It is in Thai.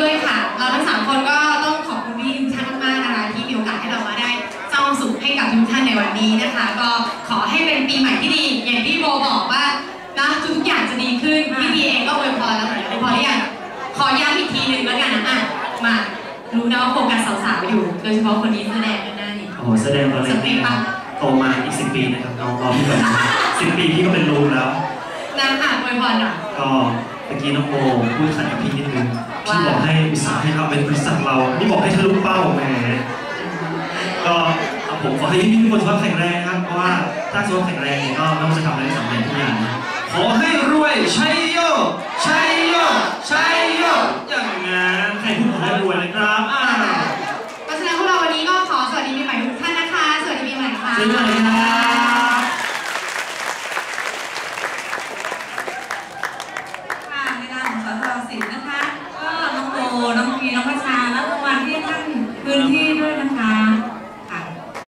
ด้วยค่ะ เราทั้งสามคนก็ต้องขอบคุณพี่ทุกท่านมากๆนะคะที่มีโอกาสให้เรามาได้สร้างความสุขให้กับทุกท่านในวันนี้นะคะ ก็ขอให้เป็นปีใหม่ที่ดี อย่างที่โบบอกว่านะทุกอย่างจะดีขึ้นพี่พีเองก็อวยพรแล้วเหมือนกันอวยพรหรือยังขอย้ำอีกทีหนึ่งแล้วกันนะอะมารู้นะว่าโฟกัสสาวๆอยู่ โดยเฉพาะคนนี้แสดงด้านหน้านี่โอ้โหแสดงตอนเล็กนี่นะครับโตมาอีกสิบปีนะครับน้องรอพี่ก่อนสิบปีพี่ก็เป็นลุงแล้วนะอะอวยพรหน่อยก็เมื่อกี้น้องโมพูดขัดกับพี่นิดนึงพี่บอกให้อุตสาห์ให้เราเป็นบริษัทเรา นี่บอกให้ทะลุเป้าแหมก็เอาผมขอให้ทุกคนสุขภาพแข็งแรงครับ เพราะว่าถ้าสุขภาพแข็งแรงเนี่ยก็ต้องจะทำอะไรสำเร็จทุกอย่างขอให้รวยชัยโยชัยโยชัยโยอย่างนั้นใครพูดขอให้รวยนะครับอ่าเพราะฉะนั้นพวกเราวันนี้ก็ขอสวัสดีปีใหม่ทุกท่านนะคะ สวัสดีปีใหม่ค่ะสวัสดีค่ะ